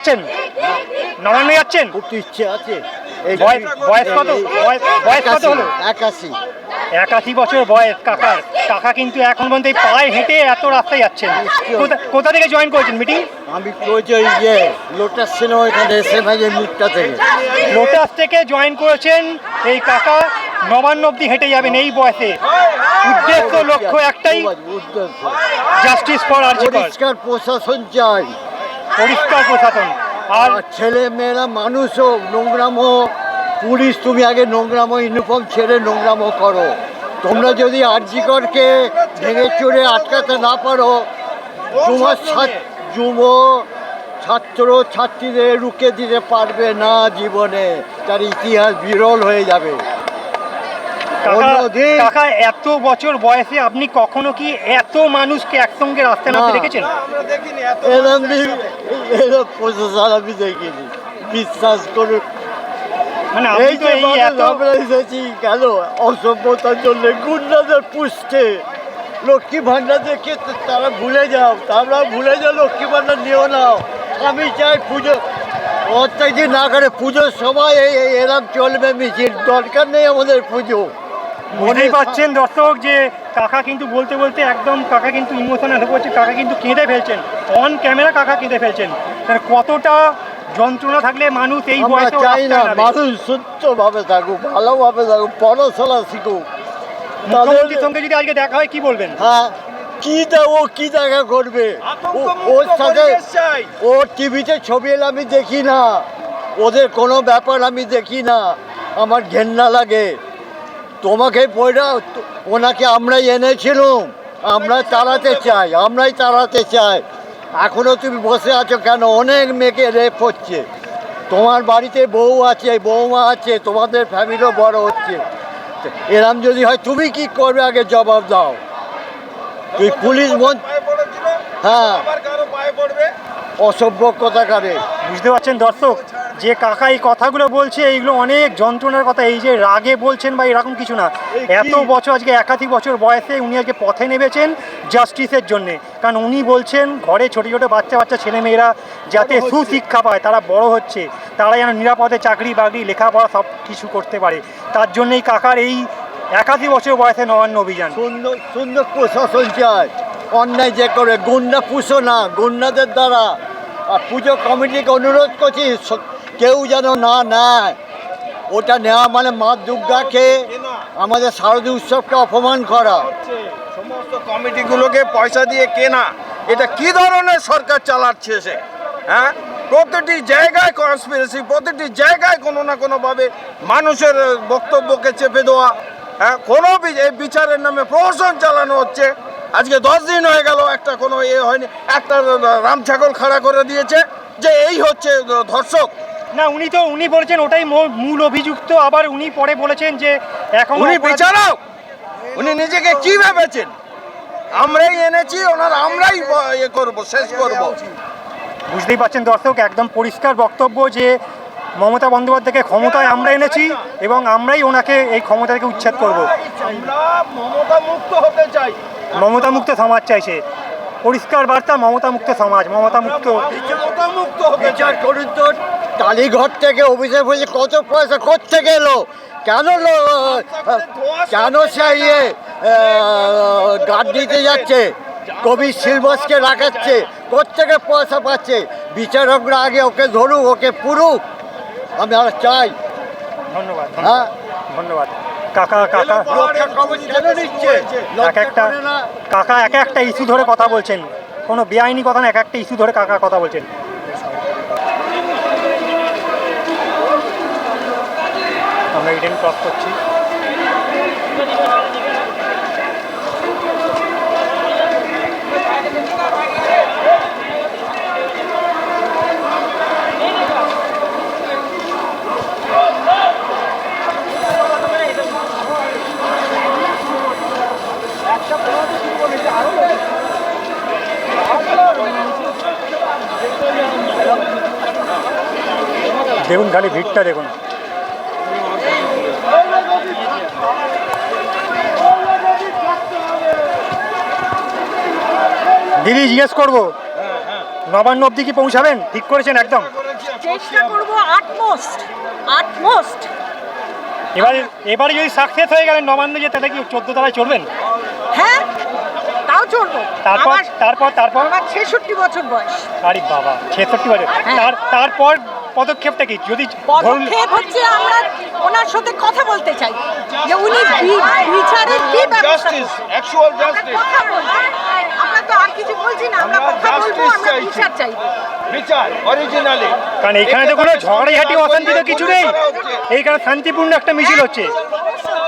যাচ্ছেন? নবান্নে যাচ্ছেন? খুব তো ইচ্ছে আছে। এই বয়স কত? বয়স কত হলো? একাশি। একাশি বছর বয়স কাকার কাকা কিন্তু এখন পর্যন্ত এই পায়ে হেঁটে এত রাস্তায় যাচ্ছেন। কোথা- থেকে জয়েন করেছেন মিটিং আমি করেছি ওই যে লোটাস এসে ভাই মুখটা থেকে। লোটাস থেকে জয়েন করেছেন এই কাকা। নবান্ন অব্দি হেঁটে যাবেন এই বয়সে। উদ্দেশ্য লক্ষ্য একটাই। জাস্টিস ফর আর্জিকর পরিষ্কার প্রশাসন চাই। পরিষ্কার প্রশাসন। আর ছেলে মেয়েরা মানুষ হোক নোংরাম হোক পুলিশ তুমি আগে নোংরামো ইউনিফর্ম ছেড়ে নোংরামো করো। তোমরা যদি আরজিকরকে ভেঙে চড়ে আটকাতে না পারো তোমার যুব ছাত্র ছাত্রীদের রুখে দিতে পারবে না জীবনে। তার ইতিহাস বিরল হয়ে যাবে। কাকা এত বছর বয়সে আপনি কখনো কি এত মানুষকে একসঙ্গে রাস্তায় নামতে না। দেখেছেন? আমি দেখিনি। বিশ্বাস করুন। মানে এই যে আমরা এসেছি কেন? অসভ্যতার জন্য গুন্ডাদের পুষতে লক্ষ্মী ভান্ডার দেখে তারা ভুলে যাও। তারা ভুলে যাও লক্ষ্মী ভান্ডার নিও নাও আমি চাই পুজো অত্যাচার না করে পুজোর সময় এই এই এরম চলবে মিছিল। দরকার নেই আমাদের পুজো। বুঝতেই পারছেন দর্শক যে কাকা কিন্তু বলতে বলতে একদম কাকা কিন্তু ইমোশনাল হয়ে পড়ছে কাকা কিন্তু কেঁদে ফেলছেন। অন ক্যামেরা কাকা কেঁদে ফেলছেন। তাহলে কতটা যন্ত্রণা থাকলে মানুষ এই বয়সে চাই না মানুষ সুস্থভাবে থাকুক ভালোভাবে থাকুক পড়াশোনা শিখুক। মুখ্যমন্ত্রীর সঙ্গে যদি আজকে দেখা হয় কি বলবেন? হ্যাঁ কি দা ও কি দেখা করবে? ওর সাথে ও টিভিতে ছবি এলে আমি দেখি না। ওদের কোনো ব্যাপার আমি দেখি না। আমার ঘেন্না লাগে। তোমাকে পয়রা ওনাকে আমরাই এনেছিলাম। আমরা তাড়াতে চাই আমরাই তাড়াতে চাই। এখনও তুমি বসে আছো কেন? অনেক মেয়েকে রেপ হচ্ছে। তোমার বাড়িতে বউ আছে বৌমা আছে তোমাদের ফ্যামিলিও বড় হচ্ছে। এরম যদি হয় তুমি কি করবে? আগে জবাব দাও। তুই পুলিশ হ্যাঁ। অসভ্য কথাকারে বুঝতে পারছেন দর্শক যে কাকা এই কথাগুলো বলছে এইগুলো অনেক যন্ত্রণার কথা। এই যে রাগে বলছেন বা এরকম কিছু না। এত বছর আজকে একাধিক বছর বয়সে উনি আজকে পথে নেমেছেন জাস্টিসের জন্যে। কারণ উনি বলছেন ঘরে ছোটো ছোটো বাচ্চা বাচ্চা ছেলেমেয়েরা যাতে সুশিক্ষা পায় তারা বড় হচ্ছে। তারা যেন নিরাপদে চাকরি বাকরি লেখাপড়া সব কিছু করতে পারে। তার জন্যই কাকার এই একাশি বছর বয়সে নবান্ন অভিযান। সুন্দর সুন্দর প্রশাসন চাই অন্যায় যে করে গুন্ডা পুষো না গুন্ডাদের দ্বারা। পুজো কমিটিকে অনুরোধ করছি কেউ যেন না নেয়। ওটা নেওয়া মানে মা দুর্গাকে, আমাদের শারদীয় উৎসবকে অপমান করা। সমস্ত কমিটিগুলোকে পয়সা দিয়ে কেনা, এটা কি ধরনের সরকার চালাচ্ছে সে? হ্যাঁ? প্রতিটি জায়গায় কনস্পিরেসি প্রতিটি জায়গায় কোনো না কোনোভাবে মানুষের বক্তব্যকে চেপে দেওয়া হ্যাঁ? কোনো এই বিচারের নামে প্রহসন চালানো হচ্ছে। আজকে দশ দিন হয়ে গেল একটা কোনো এ হয়নি একটা রাম ছাগল খাড়া করে দিয়েছে যে এই হচ্ছে ধর্ষক। না উনি তো উনি বলেছেন ওটাই মূল- অভিযুক্ত আবার উনি পরে বলেছেন যে এখন উনি বিচারক! উনি নিজেকে কি ভেবেছেন? আমরাই এনেছি ওনার আমরাই ইয়ে করব শেষ করব। বুঝতেই পারছেন দর্শক একদম পরিষ্কার বক্তব্য যে মমতা বন্দ্যোপাধ্যায়কে ক্ষমতায় আমরা এনেছি এবং আমরাই ওনাকে এই ক্ষমতা থেকে উচ্ছেদ করব। আমরা মমতা মুক্ত হতে চাই। মমতা মুক্ত সমাজ চাইছে। পরিষ্কার বার্তা মমতা মুক্ত সমাজ মমতা মুক্ত। বিচার করুন তো। টালিঘর থেকে অভিষেক হয়েছে কত পয়সা কোথেকে এলো? কেন কেন সে ইয়ে গার্ড দিতে যাচ্ছে? কবি সিলবাসকে রাখাচ্ছে কোথেকে পয়সা পাচ্ছে? বিচারকরা আগে ওকে ধরুক ওকে পুরুক। আমি আর চাই। ধন্যবাদ হ্যাঁ? ধন্যবাদ। কাকা কাকা। এক একটা কাকা এক একটা ইস্যু ধরে কথা বলছেন। কোনো বেআইনি কথা না, এক একটা ইস্যু ধরে কাকা কথা বলছেন। আমরা ইডেন ক্রস করছি। দেখুন খালি ভিড়টা দেখুন। দিদি জিজ্ঞেস করব নবান্ন অবধি কি পৌঁছাবেন? ঠিক করেছেন একদম। চেষ্টা করব আটমোস্ট আটমোস্ট এবারে এবারে যদি সাকসেস হয়ে গেলেন নবান্ন যে তাহলে কি চোদ্দ তলায় চড়বেন? হ্যাঁ তাও চলবো তারপর তারপর তারপর? আমার ছেষট্টি বছর বয়স। আরে বাবা ছেষট্টি বছর। হ্যাঁ। তার তারপর পদক্ষেপটা কি? যদি পদক্ষেপ হচ্ছে আমরা ওনার সাথে কথা বলতে চাই। যে উনি বিচারের কি জাস্টিস অ্যাকচুয়াল জাস্টিস আমরা তো আর কিছু বলছি না আমরা আমরা কথা বলব আমরা বিচার চাই বিচার অরিজিনালি কারণ এখানে তো কোনো ঝগড়াঝাটি অশান্তি তো কিছু নেই। এইখানে শান্তিপূর্ণ একটা মিছিল হচ্ছে।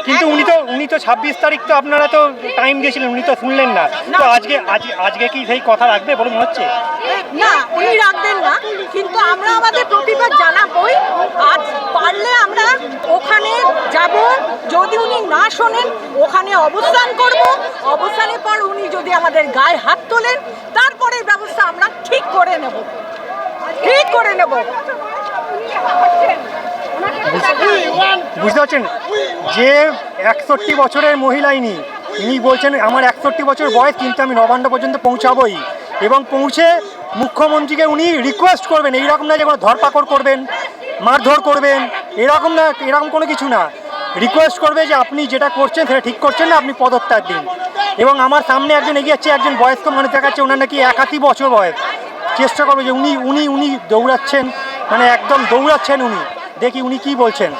কিন্তু উনি তো উনি তো ছাব্বিশ তারিখ তো আপনারা তো টাইম দিয়েছিলেন উনি তো শুনলেন না। তো আজকে, আজ, আজকে কি সেই কথা রাখবে বলে মনে হচ্ছে? না, উনি রাখবেন না, কিন্তু আমরা আমাদের প্রতিবাদ জানাবই। আজ পারলে আমরা ওখানে যাব, যদি উনি না শোনেন, ওখানে অবস্থান করব। অবস্থানের পর উনি যদি আমাদের গায়ে হাত তোলেন তারপরে ব্যবস্থা আমরা ঠিক করে নেব। ঠিক করে নেব। বুঝতে পারছেন? যে একষট্টি বছরের মহিলা ইনি ইনি বলছেন আমার একষট্টি বছর বয়স কিন্তু আমি নবান্ন পর্যন্ত পৌঁছাবই। এবং পৌঁছে মুখ্যমন্ত্রীকে উনি রিকোয়েস্ট করবেন এইরকম না যে কোনো ধরপাকড় করবেন মারধর করবেন এরকম না এরকম কোনো কিছু না। রিকোয়েস্ট করবে যে আপনি যেটা করছেন সেটা ঠিক করছেন না আপনি পদত্যাগ দিন। এবং আমার সামনে একজন এগিয়ে যাচ্ছে একজন বয়স্ক মানুষ দেখাচ্ছে ওনার নাকি একাশি বছর বয়স। চেষ্টা করবে যে উনি উনি উনি দৌড়াচ্ছেন মানে একদম দৌড়াচ্ছেন উনি। দেখি উনি কি বলছেন।